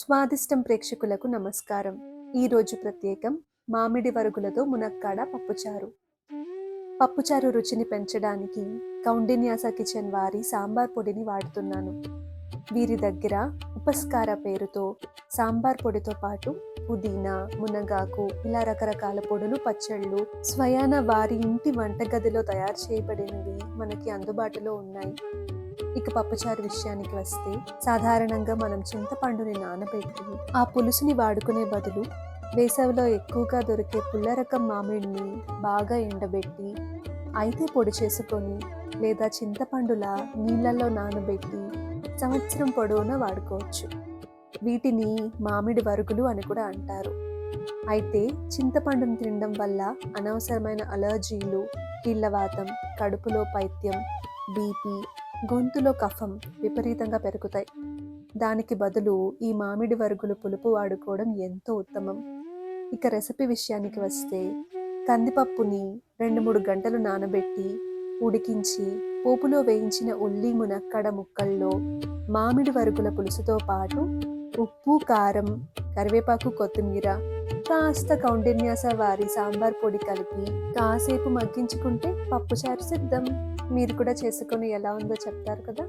స్వాదిష్టం ప్రేక్షకులకు నమస్కారం. ఈరోజు ప్రత్యేకం మామిడి వరుగులతో మునక్కాడ పప్పుచారు. పప్పుచారు రుచిని పెంచడానికి కౌండిన్యాస కిచెన్ వారి సాంబార్ పొడిని వాడుతున్నాను. వీరి దగ్గర ఉపస్కార పేరుతో సాంబార్ పొడితో పాటు పుదీనా మునగాకు ఇలా రకరకాల పొడులు పచ్చళ్ళు స్వయాన వారి ఇంటి వంటగదిలో తయారు చేయబడినవి మనకి అందుబాటులో ఉన్నాయి. ఇక పప్పుచారు విషయానికి వస్తే సాధారణంగా మనం చింతపండుని నానబెట్టి ఆ పులుసుని వాడుకునే బదులు వేసవిలో ఎక్కువగా దొరికే పుల్లరకం మామిడిని బాగా ఎండబెట్టి అయితే పొడి చేసుకొని లేదా చింతపండులా నీళ్ళల్లో నానబెట్టి సంవత్సరం పొడవునా వాడుకోవచ్చు. వీటిని మామిడి వరుగులు అని కూడా అంటారు. అయితే చింతపండును తినడం వల్ల అనవసరమైన అలర్జీలు కీళ్ళవాతం కడుపులో పైత్యం బీపీ గొంతులో కఫం విపరీతంగా పెరుగుతాయి. దానికి బదులు ఈ మామిడి వరుగులు పులుపు వాడుకోవడం ఎంతో ఉత్తమం. ఇక రెసిపీ విషయానికి వస్తే కందిపప్పుని రెండు మూడు గంటలు నానబెట్టి ఉడికించి పోపులో వేయించిన ఉల్లి మునక్కడ ముక్కల్లో మామిడి వరుగుల పులుసుతో పాటు ఉప్పు కారం కరివేపాకు కొత్తిమీర కాస్త కౌండిన్యాస వారి సాంబార్ పొడి కలిపి కాసేపు మగ్గించుకుంటే పప్పుచారు సిద్ధం. మీరు కూడా చేసుకొని ఎలా ఉందో చెప్తారు కదా?